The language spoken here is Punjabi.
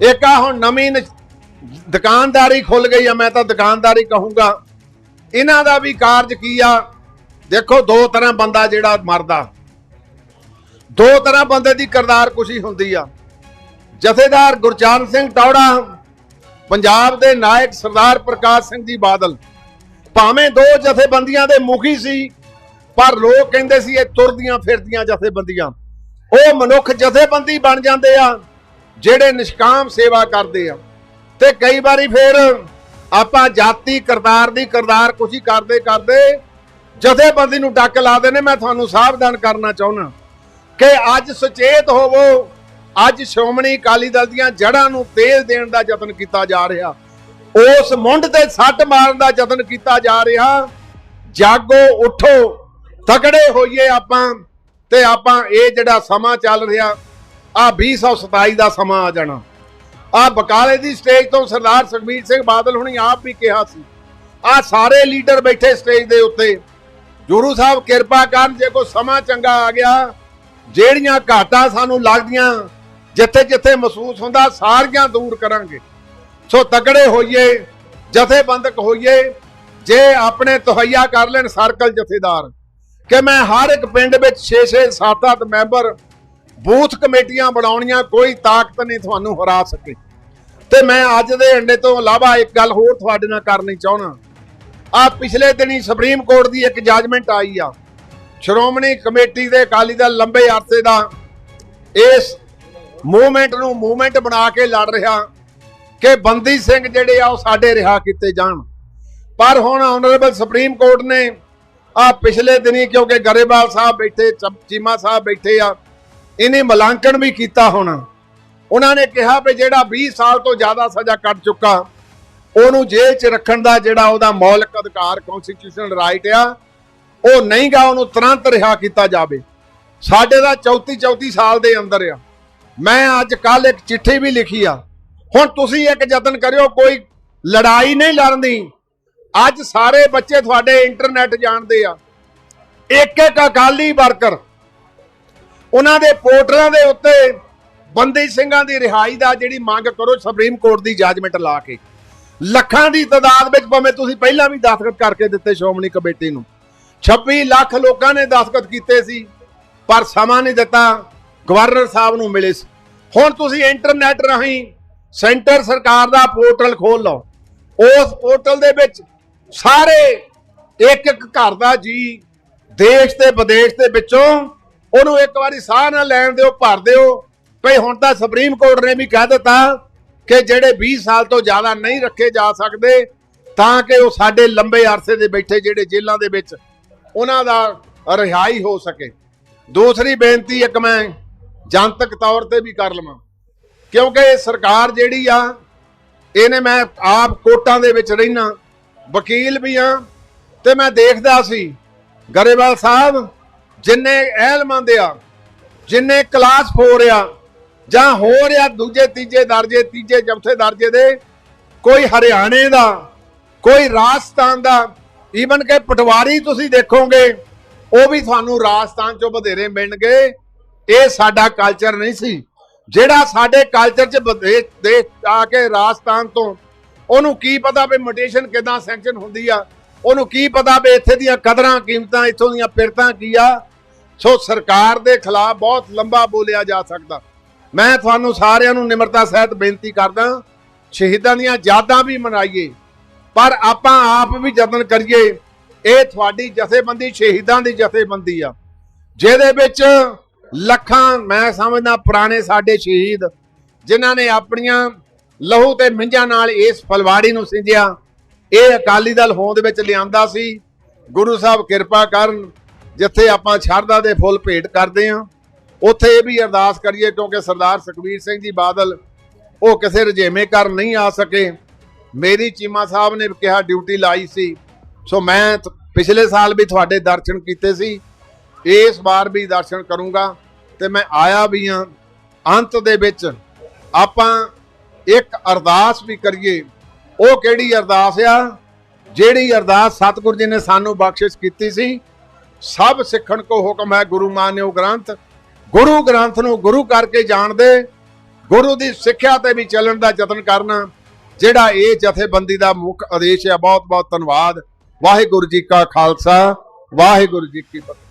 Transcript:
ਇੱਕ ਆ ਹੁਣ ਨਵੀਂ ਨ- ਦੁਕਾਨਦਾਰੀ ਖੁੱਲ ਗਈ ਆ, ਮੈਂ ਤਾਂ ਦੁਕਾਨਦਾਰੀ ਕਹੂੰਗਾ। ਇਹਨਾਂ ਦਾ ਵੀ ਕਾਰਜ ਕੀ ਆ? ਦੇਖੋ, ਦੋ ਤਰ੍ਹਾਂ ਬੰਦਾ ਜਿਹੜਾ ਮਰਦਾ। ਦੋ ਤਰ੍ਹਾਂ ਬੰਦੇ ਦੀ ਕਰਦਾਰ ਕੁਸ਼ੀ ਹੁੰਦੀ ਆ। ਜਥੇਦਾਰ ਗੁਰਚਰਨ ਸਿੰਘ ਟੌੜਾ, ਪੰਜਾਬ ਦੇ ਨਾਇਕ ਸਰਦਾਰ ਪ੍ਰਕਾਸ਼ ਸਿੰਘ ਜੀ ਬਾਦਲ। ਭਾਵੇਂ ਦੋ ਜਥੇਬੰਦੀਆਂ ਦੇ ਮੁਖੀ ਸੀ, ਪਰ ਲੋਕ ਕਹਿੰਦੇ ਸੀ ਇਹ ਤੁਰਦੀਆਂ ਫਿਰਦੀਆਂ ਜਥੇਬੰਦੀਆਂ। ਉਹ ਮਨੁੱਖ ਜਥੇਬੰਦੀ ਬਣ ਜਾਂਦੇ ਆ। ਜਿਹੜੇ ਨਿਸ਼ਕਾਮ ਸੇਵਾ ਕਰਦੇ ਆ। ਤੇ ਕਈ ਵਾਰੀ ਫਿਰ ਆਪਾਂ ਜਾਤੀ ਕਰਤਾਰ ਦੀ ਕਰਦਾਰ ਕੁਛ ਕਰਦੇ ਕਰਦੇ ਜਥੇਬੰਦੀ ਨੂੰ ਡੱਕ ਲਾਦੇ ਨੇ। ਮੈਂ ਤੁਹਾਨੂੰ ਸਾਵਧਾਨ ਕਰਨਾ ਚਾਹੁੰਦਾ ਕਿ ਅੱਜ ਸੁਚੇਤ ਹੋਵੋ, ਅੱਜ ਸ਼੍ਰੋਮਣੀ ਅਕਾਲੀ ਦਲ ਦੀਆਂ ਜੜ੍ਹਾਂ ਨੂੰ ਤੇਲ ਦੇਣ ਦਾ ਯਤਨ ਕੀਤਾ ਜਾ ਰਿਹਾ। ਉਸ ਮੁੰਡ ਤੇ ਸੱਟ ਮਾਰਨ ਦਾ ਯਤਨ ਕੀਤਾ ਜਾ ਰਿਹਾ। ਜਾਗੋ ਉਠੋ, ਤਕੜੇ ਹੋਈਏ ਆਪਾਂ ਤੇ ਆਪਾਂ ਇਹ ਜਿਹੜਾ ਸਮਾਂ ਚੱਲ ਰਿਹਾ ਆ 2027 ਦਾ ਸਮਾਂ ਆ ਜਾਣਾ। ਆ ਬਕਾਲੇ ਦੀ ਸਟੇਜ ਤੋਂ ਸਰਦਾਰ ਸੁਖਬੀਰ ਸਿੰਘ ਬਾਦਲ ਹੁਣੀ ਆਪ ਵੀ ਕਿਹਾ ਸੀ, ਆ ਸਾਰੇ ਲੀਡਰ ਬੈਠੇ ਸਟੇਜ ਦੇ ਉੱਤੇ। ਗੁਰੂ ਸਾਹਿਬ ਕਿਰਪਾ ਕਰਨ, ਜੇ ਕੋਈ ਸਮਾਂ ਚੰਗਾ ਆ ਗਿਆ, ਜਿਹੜੀਆਂ ਘਾਟਾਂ ਸਾਨੂੰ ਲੱਗਦੀਆਂ ਜਿੱਥੇ ਜਿੱਥੇ ਮਹਿਸੂਸ ਹੁੰਦਾ, ਸਾਰੀਆਂ ਦੂਰ ਕਰਾਂਗੇ। ਸੋ ਤਗੜੇ ਹੋਈਏ, ਜਥੇਬੰਦਕ ਹੋਈਏ, ਜੇ ਆਪਣੇ ਤਹਈਆ ਕਰ ਲੈਣ ਸਰਕਲ ਜਥੇਦਾਰ, ਕਿ ਮੈਂ ਹਰ ਇੱਕ ਪਿੰਡ ਵਿੱਚ 6-6 7-7 ਮੈਂਬਰ ਬੂਥ ਕਮੇਟੀਆਂ ਬਣਾਉਣੀਆਂ, ਕੋਈ ਤਾਕਤ ਨਹੀਂ ਤੁਹਾਨੂੰ ਹਰਾ ਸਕੇ। ਤੇ ਮੈਂ ਅੱਜ ਦੇ ਅੰਡੇ ਤੋਂ ਇਲਾਵਾ ਇੱਕ ਗੱਲ ਹੋਰ ਤੁਹਾਡੇ ਨਾਲ ਕਰਨੀ ਚਾਹਣਾ ਆ ਪਿਛਲੇ ਦਿਨੀ ਸੁਪਰੀਮ ਕੋਰਟ ਦੀ ਇੱਕ ਜੱਜਮੈਂਟ ਆਈ ਆ। ਸ਼੍ਰੋਮਣੀ ਕਮੇਟੀ ਦੇ ਅਕਾਲੀ ਦਲ ਲੰਬੇ ਅਰਸੇ ਦਾ ਇਸ ਮੂਵਮੈਂਟ ਨੂੰ ਮੂਵਮੈਂਟ ਬਣਾ ਕੇ ਲੜ ਰਿਹਾ ਕਿ ਬੰਦੀ ਸਿੰਘ ਜਿਹੜੇ ਆ ਉਹ ਸਾਡੇ ਰਿਹਾ ਕੀਤੇ ਜਾਣ। ਪਰ ਹੁਣ ਆਨਰੇਬਲ ਸੁਪਰੀਮ ਕੋਰਟ ਨੇ ਆ ਪਿਛਲੇ ਦਿਨੀ ਕਿਉਂਕਿ ਗਰੇਵਾਲ ਸਾਹਿਬ ਬੈਠੇ ਚੀਮਾ ਸਾਹਿਬ ਬੈਠੇ ਆ ਇਹਨੇ ਮਲਾਂਕਣ ਵੀ ਕੀਤਾ ਹੋਣਾ। ਉਹਨਾਂ ਨੇ ਕਿਹਾ ਵੀ ਜਿਹੜਾ 20 ਸਾਲ ਤੋਂ ਜ਼ਿਆਦਾ ਸਜ਼ਾ ਕੱਟ ਚੁੱਕਾ, ਉਹਨੂੰ ਜੇਲ੍ਹ 'ਚ ਰੱਖਣ ਦਾ ਜਿਹੜਾ ਉਹਦਾ ਮੌਲਿਕ ਅਧਿਕਾਰ ਕਨਸਟੀਟਿਊਸ਼ਨਲ ਰਾਈਟ ਆ, ਉਹ ਨਹੀਂਗਾ ਉਹਨੂੰ ਤੁਰੰਤ ਰਿਹਾ ਕੀਤਾ ਜਾਵੇ। ਸਾਡੇ ਦਾ 34 34 ਸਾਲ ਦੇ ਅੰਦਰ ਆ। ਮੈਂ ਅੱਜ ਕੱਲ ਇੱਕ ਚਿੱਠੀ ਵੀ ਲਿਖੀ ਆ। ਹੁਣ ਤੁਸੀਂ ਇੱਕ ਯਤਨ ਕਰਿਓ, ਕੋਈ ਲੜਾਈ ਨਹੀਂ ਲੜਨ। ਦੀ ਅੱਜ ਸਾਰੇ ਬੱਚੇ ਤੁਹਾਡੇ ਇੰਟਰਨੈਟ ਜਾਣਦੇ ਆ। ਇੱਕ ਇੱਕ ਅਕਾਲੀ ਵਰਕਰ ਉਹਨਾਂ ਦੇ ਪੋਰਟਲਾਂ ਦੇ ਉੱਤੇ ਬੰਦੀ ਸਿੰਘਾਂ ਦੀ ਰਿਹਾਈ ਦਾ ਜਿਹੜੀ ਮੰਗ ਕਰੋ ਸੁਪਰੀਮ ਕੋਰਟ ਦੀ ਜੱਜਮੈਂਟ ਲਾ ਕੇ। ਲੱਖਾਂ ਦੀ ਤਾਦਾਦ ਵਿੱਚ ਭਾਵੇਂ ਤੁਸੀਂ ਪਹਿਲਾਂ ਵੀ ਦਸਤਖਤ ਕਰਕੇ ਦਿੱਤੇ ਸ਼੍ਰੋਮਣੀ ਕਮੇਟੀ ਨੂੰ। 26 ਲੱਖ ਲੋਕਾਂ ਨੇ ਦਸਤਖਤ ਕੀਤੇ ਸੀ, ਪਰ ਸਮਾਂ ਨਹੀਂ ਦਿੱਤਾ, ਗਵਰਨਰ ਸਾਹਿਬ ਨੂੰ ਮਿਲੇ ਸੀ। ਹੁਣ ਤੁਸੀਂ ਇੰਟਰਨੈਟ ਰਾਹੀਂ ਸੈਂਟਰ ਸਰਕਾਰ ਦਾ ਪੋਰਟਲ ਖੋਲ ਲਓ। ਉਸ ਪੋਰਟਲ ਦੇ ਵਿੱਚ ਸਾਰੇ ਇੱਕ ਇੱਕ ਘਰ ਦਾ ਜੀ, ਦੇਸ਼ ਤੇ ਵਿਦੇਸ਼ ਦੇ ਵਿੱਚੋਂ ਉਹਨੂੰ ਇੱਕ ਵਾਰੀ ਸਾਹ ਨਾਲ ਲੈਣ ਦਿਓ, ਭਰ ਦਿਓ। ਭਈ ਹੁਣ ਤਾਂ ਸੁਪਰੀਮ ਕੋਰਟ ਨੇ ਵੀ ਕਹਿ ਦਿੱਤਾ ਕਿ ਜਿਹੜੇ 20 ਸਾਲ ਤੋਂ ਜ਼ਿਆਦਾ ਨਹੀਂ ਰੱਖੇ ਜਾ ਸਕਦੇ, ਤਾਂ ਕਿ ਉਹ ਸਾਡੇ ਲੰਬੇ ਅਰਸੇ ਦੇ ਬੈਠੇ ਜਿਹੜੇ ਜੇਲ੍ਹਾਂ ਦੇ ਵਿੱਚ ਉਹਨਾਂ ਦਾ ਰਿਹਾਈ ਹੋ ਸਕੇ। ਦੂਸਰੀ ਬੇਨਤੀ ਇੱਕ ਮੈਂ ਜਨਤਕ ਤੌਰ ਤੇ ਵੀ ਕਰ ਲਵਾਂ, ਕਿਉਂਕਿ ਇਹ ਸਰਕਾਰ ਜਿਹੜੀ ਆ, ਇਹਨੇ ਮੈਂ ਆਪ ਕੋਟਾਂ ਦੇ ਵਿੱਚ ਰਹਿਣਾ ਵਕੀਲ ਵੀ ਆ, ਤੇ ਮੈਂ ਦੇਖਦਾ ਸੀ, ਗਰੇਵਾਲ ਸਾਹਿਬ ਜਿੰਨੇ ਅਹਿਲਮੰਦ ਆ, ਜਿੰਨੇ ਕਲਾਸ 4 ਆ, ਜਾਂ ਹੋਰ ਆ, ਦੂਜੇ, ਤੀਜੇ ਦਰਜੇ, ਤੀਜੇ, ਚੌਥੇ ਦਰਜੇ ਦੇ, ਕੋਈ ਹਰਿਆਣੇ ਦਾ, ਕੋਈ ਰਾਜਸਥਾਨ ਦਾ ਈਵਨ ਕਿ ਪਟਵਾਰੀ ਤੁਸੀਂ ਦੇਖੋਗੇ, ਉਹ ਵੀ ਤੁਹਾਨੂੰ ਰਾਜਸਥਾਨ ਚੋਂ ਵਧੇਰੇ ਮਿਲਣਗੇ। ਇਹ ਸਾਡਾ ਕਲਚਰ ਨਹੀਂ ਸੀ। ਜਿਹੜਾ ਸਾਡੇ ਕਲਚਰ 'ਚ ਵਿਦੇਸ਼ ਦੇ ਆ ਕੇ ਰਾਜਸਥਾਨ ਤੋਂ, ਉਹਨੂੰ ਕੀ ਪਤਾ ਵੀ ਮੋਟੇਸ਼ਨ ਕਿਦਾਂ ਸੈਂਕਸ਼ਨ ਹੁੰਦੀ ਆ। ਉਹਨੂੰ ਕੀ ਪਤਾ ਵੀ ਇੱਥੇ ਦੀਆਂ ਕਦਰਾਂ ਕੀਮਤਾਂ, ਇੱਥੋਂ ਦੀਆਂ ਪਿਰਤਾਂ ਕੀ ਆ? ਸੋ ਸਰਕਾਰ ਦੇ ਖਿਲਾਫ ਬਹੁਤ ਲੰਬਾ ਬੋਲਿਆ ਜਾ ਸਕਦਾ। ਮੈਂ ਤੁਹਾਨੂੰ ਸਾਰਿਆਂ ਨੂੰ ਨਿਮਰਤਾ ਸਹਿਤ ਬੇਨਤੀ ਕਰਦਾ, ਸ਼ਹੀਦਾਂ ਦੀਆਂ ਯਾਦਾਂ ਵੀ ਮਨਾਈਏ, ਪਰ ਆਪਾਂ ਆਪ ਵੀ ਯਤਨ ਕਰੀਏ, ਇਹ ਤੁਹਾਡੀ ਜਥੇਬੰਦੀ ਸ਼ਹੀਦਾਂ ਦੀ ਜਥੇਬੰਦੀ ਆ, ਜਿਹਦੇ ਵਿੱਚ ਲੱਖਾਂ, ਮੈਂ ਸਮਝਦਾ ਪੁਰਾਣੇ ਸਾਡੇ ਸ਼ਹੀਦ, ਜਿਨ੍ਹਾਂ ਨੇ ਆਪਣੀਆਂ ਲਹੂ ਤੇ ਮਿੰਜਾਂ ਨਾਲ ਇਸ ਫਲਵਾੜੀ ਨੂੰ ਸਿੰਜਿਆ ਇਹ ਅਕਾਲੀ ਦਲ ਹੋਂਦ ਵਿੱਚ ਲਿਆਂਦਾ ਸੀ। ਗੁਰੂ ਸਾਹਿਬ ਕਿਰਪਾ ਕਰਨ, ਜਿੱਥੇ ਆਪਾਂ ਸ਼ਰਧਾ ਦੇ ਫੁੱਲ ਭੇਟ ਕਰਦੇ ਹਾਂ। ਉੱਥੇ ਇਹ ਵੀ ਅਰਦਾਸ ਕਰੀਏ, ਕਿਉਂਕਿ ਸਰਦਾਰ ਸੁਖਬੀਰ ਸਿੰਘ ਜੀ ਬਾਦਲ, ਉਹ ਕਿਸੇ ਰਜੇਵੇਂ ਕਰ ਨਹੀਂ ਆ ਸਕੇ। ਮੇਰੀ ਚੀਮਾ ਸਾਹਿਬ ਨੇ ਕਿਹਾ, ਡਿਊਟੀ ਲਾਈ ਸੀ। ਸੋ ਮੈਂ ਪਿਛਲੇ ਸਾਲ ਵੀ ਤੁਹਾਡੇ ਦਰਸ਼ਨ ਕੀਤੇ ਸੀ। ਇਸ ਵਾਰ ਵੀ ਦਰਸ਼ਨ ਕਰੂੰਗਾ ਤੇ ਮੈਂ ਆਇਆ ਵੀ ਹਾਂ। ਅੰਤ ਦੇ ਵਿੱਚ ਆਪਾਂ ਇੱਕ ਅਰਦਾਸ ਵੀ ਕਰੀਏ। ਉਹ ਕਿਹੜੀ ਅਰਦਾਸ ਆ? ਜਿਹੜੀ ਅਰਦਾਸ ਸਤਿਗੁਰੂ ਜੀ ਨੇ ਸਾਨੂੰ ਬਖਸ਼ਿਸ਼ ਕੀਤੀ ਸੀ, ਸਭ ਸਿੱਖਣ ਕੋ ਹੁਕਮ ਹੈ ਗੁਰੂ ਮਾਨਿਓ ਗ੍ਰੰਥ। ਗੁਰੂ ਗ੍ਰੰਥ ਨੂੰ ਗੁਰੂ ਕਰਕੇ ਜਾਣਦੇ, ਗੁਰੂ ਦੀ ਸਿੱਖਿਆ ਤੇ ਵੀ ਚੱਲਣ ਦਾ ਯਤਨ ਕਰਨਾ, ਜਿਹੜਾ ਇਹ ਜਥੇਬੰਦੀ ਦਾ ਮੁੱਖ ਆਦੇਸ਼ ਹੈ। ਬਹੁਤ ਬਹੁਤ ਧੰਨਵਾਦ। ਵਾਹਿਗੁਰੂ ਜੀ ਕਾ ਖਾਲਸਾ, ਵਾਹਿਗੁਰੂ ਜੀ ਕੀ ਫਤਿਹ।